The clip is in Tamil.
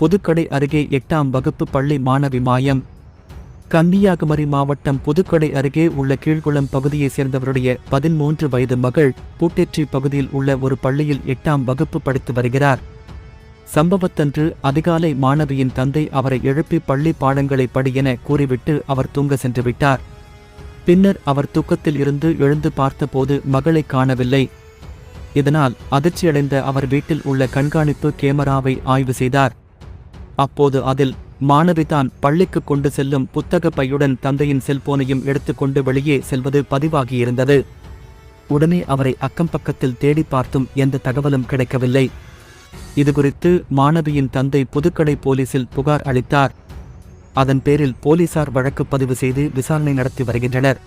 புதுக்கடை அருகே எட்டாம் வகுப்பு பள்ளி மாணவி மாயம். கன்னியாகுமரி மாவட்டம் புதுக்கடை அருகே உள்ள கீழ்குளம் பகுதியைச் சேர்ந்தவருடைய பதிமூன்று வயது மகள் பூட்டெற்றி பகுதியில் உள்ள ஒரு பள்ளியில் எட்டாம் வகுப்பு படித்து வருகிறார். சம்பவத்தன்று அதிகாலை மாணவியின் தந்தை அவரை எழுப்பி பள்ளி பாடங்களை படி என கூறிவிட்டு அவர் தூங்க சென்று விட்டார். பின்னர் அவர் தூக்கத்தில் இருந்து எழுந்து பார்த்தபோது மகளை காணவில்லை. இதனால் அதிர்ச்சியடைந்த அவர் வீட்டில் உள்ள கண்காணிப்பு கேமராவை ஆய்வு செய்தார். அப்போது அதில் மாணவி தான் பள்ளிக்கு கொண்டு செல்லும் புத்தக பையுடன் தந்தையின் செல்போனையும் எடுத்துக்கொண்டு வெளியே செல்வது பதிவாகியிருந்தது. உடனே அவரை அக்கம் பக்கத்தில் தேடி பார்த்தும் எந்த தகவலும் கிடைக்கவில்லை. இதுகுறித்து மாணவியின் தந்தை புதுக்கடை போலீசில் புகார் அளித்தார். அதன் பேரில் போலீசார் வழக்கு பதிவு செய்து விசாரணை நடத்தி வருகின்றனர்.